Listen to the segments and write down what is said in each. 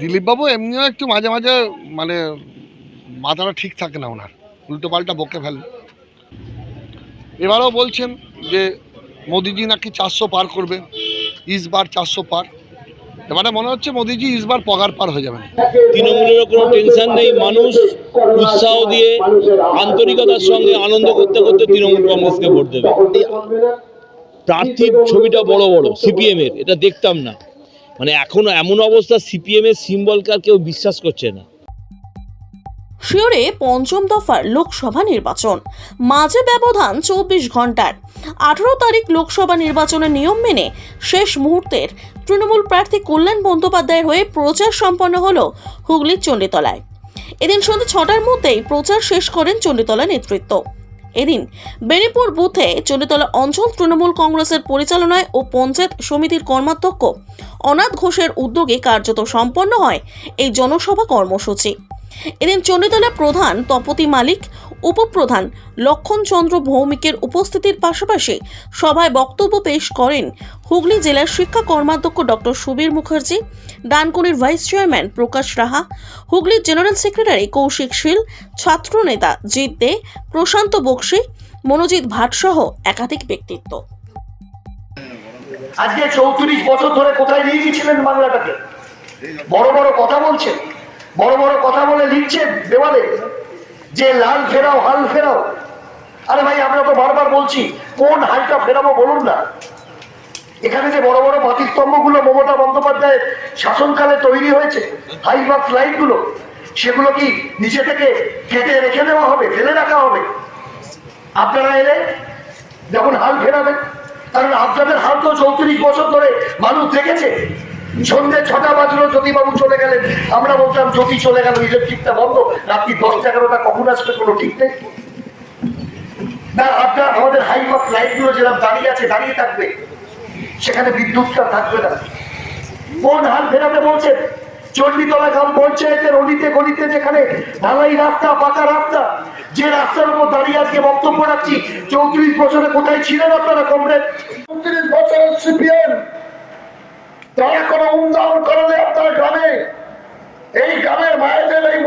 দিলীপবাবু এমনিও একটু মাঝে মাঝে মানে মাথাটা ঠিক থাকে না ওনার। উল্টো পাল্টা বকে ফেলে। এবারও বলছেন যে মোদিজি নাকি চারশো পার করবে, ইসবার চারশো পার। এবারে মনে হচ্ছে মোদিজি ইসবার পগার পার হয়ে যাবেন। তৃণমূলেরও কোনো টেনশন নেই, মানুষ উৎসাহ দিয়ে আন্তরিকতার সঙ্গে আনন্দ করতে করতে তৃণমূল কংগ্রেসকে ভোট দেবে। প্রার্থীর ছবিটা বড় বড় সিপিএম এর এটা দেখতাম না। মানে এখনও এমন অবস্থা সিপিএম এর সিম্বলকে আর কেউ বিশ্বাস করছে না। শিওরে পঞ্চম দফার লোকসভা নির্বাচন। মাঝে ব্যবধান চব্বিশ ঘণ্টার। আঠারো তারিখ লোকসভা নির্বাচনের নিয়ম মেনে শেষ মুহূর্তের তৃণমূল প্রার্থী কল্যাণ বন্দ্যোপাধ্যায়ের হয়ে প্রচার সম্পন্ন হল হুগলির চণ্ডীতলায়। এদিন সন্ধ্যে ছটার মধ্যেই প্রচার শেষ করেন চণ্ডীতলা নেতৃত্ব। এদিন বেনিপুর বুথে চলিতলা অঞ্চল তৃণমূল কংগ্রেসের পরিচালনায় ও পঞ্চায়েত সমিতির কর্মাধ্যক্ষ অনাথ ঘোষের উদ্যোগে কার্যত সম্পন্ন হয় এই জনসভা কর্মসূচি। এদিন চণ্ডীতলা প্রধান তপতি মালিক, উপপ্রধান লক্ষণচন্দ্র ভৌমিকের উপস্থিতির পাশাপাশি সভায় বক্তব্য পেশ করেন হুগলি জেলার শিক্ষা কর্মাধ্যক্ষ ডক্টর সুবীর মুখার্জি, ডানকুনির ভাইস চেয়ারম্যান প্রকাশ রাহা হুগলির জেনারেল সেক্রেটারি কৌশিক শীল, ছাত্রনেতা জিৎ দে, প্রশান্ত বক্সি, মনোজিৎ ভাটসহ একাধিক ব্যক্তিত্ব। আজকে চৌত্রিশ বছর ধরে কোথায় নিয়ে গেছিলেন বাংলাটাকে? বড় বড় কথা বলছেন। বড় বড় কথা বলে লিখছেন দেওয়ালে, যে লাল ফেরাও, হাল ফেরাও। আরে ভাই, আমরা তো বারবার বলছি, কোন হালটা ফেরাবো বলুন না। এখানে যে বড় বড় পাতিস্তম্ভগুলো মমতা বন্দ্যোপাধ্যায়ের শাসনকালে তৈরি হয়েছে, হাই বা গুলো সেগুলো কি নিচে থেকে কেটে রেখে দেওয়া হবে, ফেলে রাখা হবে? আপনারা এলে যখন হাল ফেরাবেন, কারণ আপনাদের হাল তো চৌত্রিশ বছর ধরে মানুষ দেখেছে। সন্ধ্যে ছটা বাজলো, জ্যোতিবাবু চলে গেলেন। আমরা বলতাম, জ্যোতি চলে গেল ইলেকট্রিকটা বন্ধ। রাত্রি দশটা এগারোটা, কখন আসবে কোনো ঠিক নেই? না আপনার আমাদের হাইপার লাইটগুলো যেরকম দাঁড়িয়ে আছে, দাঁড়িয়ে থাকবে। সেখানে বিদ্যুৎটা থাকবে না। কোন হাল ফেরাতে বলছেন চণ্ডীতলা গ্রাম পঞ্চায়েতের অলিতে গলিতে যেখানে ঢালাই রাস্তা, পাকা রাস্তা, যে রাস্তার উপর দাঁড়িয়ে আজকে বক্তব্য রাখছি, চৌত্রিশ বছরে কোথায় ছিলেন আপনারা, কমরেড? চৌত্রিশ বছরের সিপিএম তারা কোনো উন্নয়ন আপনার গ্রামে, এই গ্রামের মায়েদের এই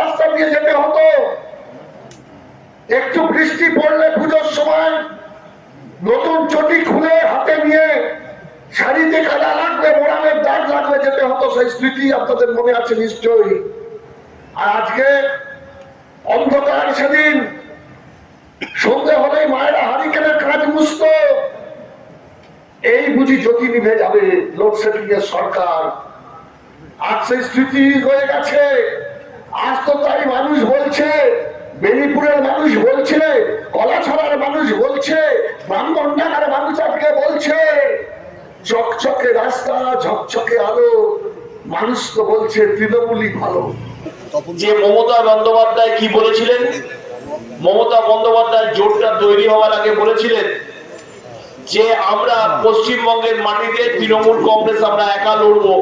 রাস্তা দিয়ে যেতে হতো। একটু বৃষ্টি পড়লে পুজোর সময় নতুন চটি খুলে হাতে নিয়ে শাড়িতে কাদা লাগবে মোড়ামের দাগ লাগবে যেতে হতো, সেই স্মৃতি আপনাদের মনে আছে নিশ্চয়ই। আর আজকে অন্ধকার সেদিন সন্ধে হলেই মায়েরা হারিকেনের কাজ মুসত এই বুঝি জ্যোতি নিভে যাবে লোডশেডিং এর সরকার। আজ সেই স্মৃতি রয়ে গেছে। আজ তো তাই মানুষ বলছে, বেনিপুরের মানুষ বলছে, কলাছড়ার মানুষ বলছে ব্রাহ্মণডাঙ্গার মানুষ আজকে বলছে। চকচকে রাস্তা ঝকচকে আলো, মানুষ তো বলছে তৃণমূলই ভালো। যে মমতা বন্দ্যোপাধ্যায় কি বলেছিলেন? মমতা বন্দ্যোপাধ্যায় জোটটা তৈরি হওয়ার আগে বলেছিলেন যে আমরা পশ্চিমবঙ্গের মাটিতে তৃণমূল কংগ্রেস আমরা একা লড়বো,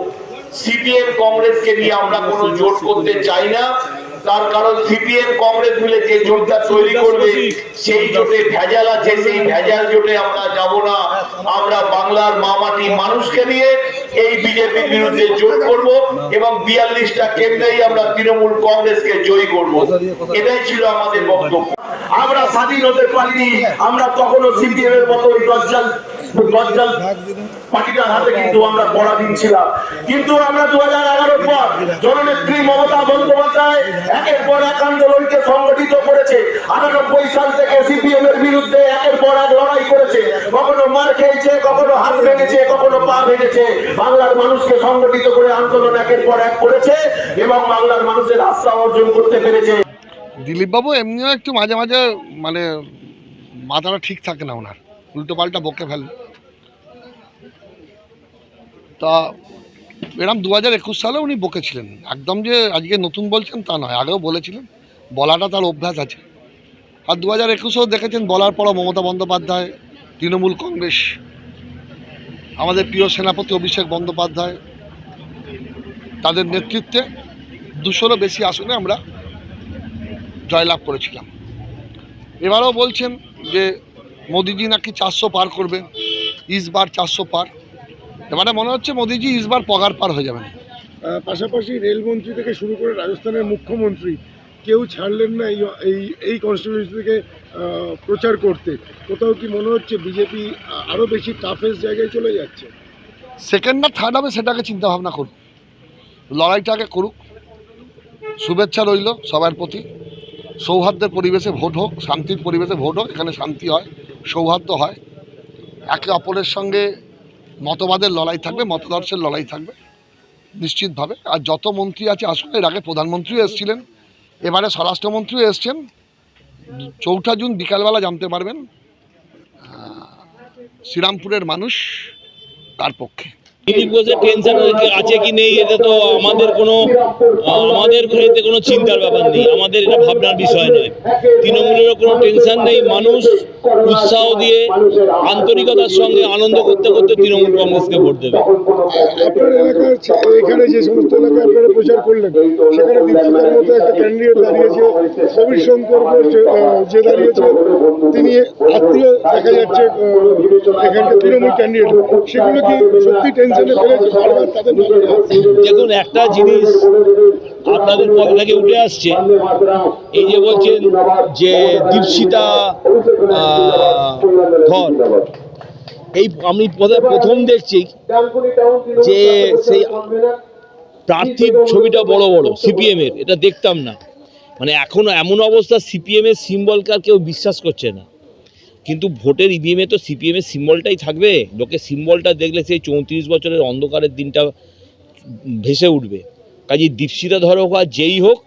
সিপিএম কংগ্রেসকে নিয়ে আমরা কোনো জোট করতে চাই না। তার কারণ সিপিএম কংগ্রেস মিলে যে জোটটা তৈরি করবে, সেই জোটে ভেজাল আছে, সেই ভেজাল জোটে আমরা যাব না। আমরা বাংলার মামাটি মানুষকে নিয়ে এই বিজেপির বিরুদ্ধে জোট করব এবং বিয়াল্লিশটা কেন্দ্রেই আমরা তৃণমূল কংগ্রেসকে জয়ী করব। এটাই ছিল আমাদের বক্তব্য। আমরা স্বাধীন হতে পারিনি। আমরা তখনও সিপিএম এর মতো ওই পার্টিটার হাতে কিন্তু আমরা ছিলাম। কিন্তু আমরা দু হাজার পর জননেত্রী মমতা বন্দ্যোপাধ্যায় একের পর এক আন্দোলনকে সংগঠিত করেছে। আটানব্বই সাল থেকে সিপিএম এর বিরুদ্ধে একের পর এক লড়াই করেছে। কখনো মার খেয়েছে, কখনো হাত ভেঙেছে, কখনো পা ভেঙেছে। বাংলার মানুষকে সংগঠিত করে আন্দোলন একের পর এক করেছে এবং বাংলার মানুষের আস্থা অর্জন করতে পেরেছে। দিলীপবাবু এমনিও একটু মাঝে মাঝে মানে মাথাটা ঠিক থাকে না ওনার। উল্টো পাল্টা বকে ফেলে। তা এরম দু হাজার একুশ সালে উনি বকেছিলেন। একদম যে আজকে নতুন বলছেন তা নয়, আগেও বলেছিলেন। বলাটা তার অভ্যাস আছে। আর দু হাজার একুশেও দেখেছেন বলার পরও মমতা বন্দ্যোপাধ্যায়, তৃণমূল কংগ্রেস, আমাদের প্রিয় সেনাপতি অভিষেক বন্দ্যোপাধ্যায়, তাদের নেতৃত্বে দুশোরও বেশি আসনে আমরা জয়লাভ করেছিলাম। এবারও বলছেন যে মোদিজি নাকি চারশো পার করবে ইসবার চারশো পার। এবারে মনে হচ্ছে মোদিজি ইসবার পগার পার হয়ে যাবেন। পাশাপাশি রেলমন্ত্রী থেকে শুরু করে রাজস্থানের মুখ্যমন্ত্রী কেউ ছাড়লেন না এই এই এই কনস্টিটিউন্সি থেকে প্রচার করতে। কোথাও কি মনে হচ্ছে বিজেপি আরও বেশি টাফেস্ট জায়গায় চলে যাচ্ছে? সেকেন্ড না থার্ড হবে সেটাকে চিন্তা ভাবনা করুক লড়াইটাকে করুক। শুভেচ্ছা রইল সবার প্রতি। সৌহার্দ্যের পরিবেশে ভোট হোক, শান্তির পরিবেশে ভোট হোক, এখানে শান্তি হয়, সৌহার্দ্য হয়। একে অপরের সঙ্গে মতবাদের লড়াই থাকবে, মতদর্শের লড়াই থাকবে, নিশ্চিতভাবে। আর যত মন্ত্রী আছে, আসুন, এর আগে প্রধানমন্ত্রীও এসেছিলেন, এবারে স্বরাষ্ট্রমন্ত্রীও এসছেন। চৌঠা জুন বিকালবেলা জানতে পারবেন শ্রীরামপুরের মানুষ তার পক্ষে। টেনশন আছে কি নেই, এতে তো আমাদের কোনো, আমাদের এতে কোনো চিন্তার ব্যাপার নেই। আমাদের এটা ভাবনার বিষয় নয়। তৃণমূলেরও কোনো টেনশন নেই, মানুষ উৎসাহ দিয়ে আন্তরিকতার সঙ্গে আনন্দ করতে করতে তৃণমূল কংগ্রেসকে ভোট দেবে। আপনার এলাকার এখানে যে সমস্ত এলাকায় আপনারা প্রচার করলেন সেখানে মতো একটা ক্যান্ডিডেট দাঁড়িয়েছে কবির শঙ্কর যে দাঁড়িয়েছে তিনি আত্মীয় দেখা যাচ্ছে এখানকার তৃণমূল ক্যান্ডিডেট। সেগুলো কি সত্যি টেনশনে ফেলেছে? দেখুন একটা জিনিস আপনাদের পদ থেকে উঠে আসছে। এই যে বলছেন যে দীপশিতা ধর। এই আমি প্রথম- দেখছি যে সেই প্রার্থীর ছবিটা বড় বড় সিপিএম এর এটা দেখতাম না। মানে এখনও এমন অবস্থা সিপিএম এর সিম্বলকে আর কেউ বিশ্বাস করছে না। কিন্তু ভোটের ইভিএম তো সিপিএম এর সিম্বলটাই থাকবে। লোকে সিম্বলটা দেখলে সেই চৌত্রিশ বছরের অন্ধকারের দিনটা ভেসে উঠবে। কাজে হোক আর যেই হোক,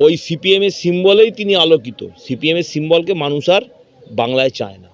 ওই সিপিএমের সিম্বলেই তিনি আলোকিত। সিপিএমের সিম্বলকে মানুষ আর বাংলায় চায় না।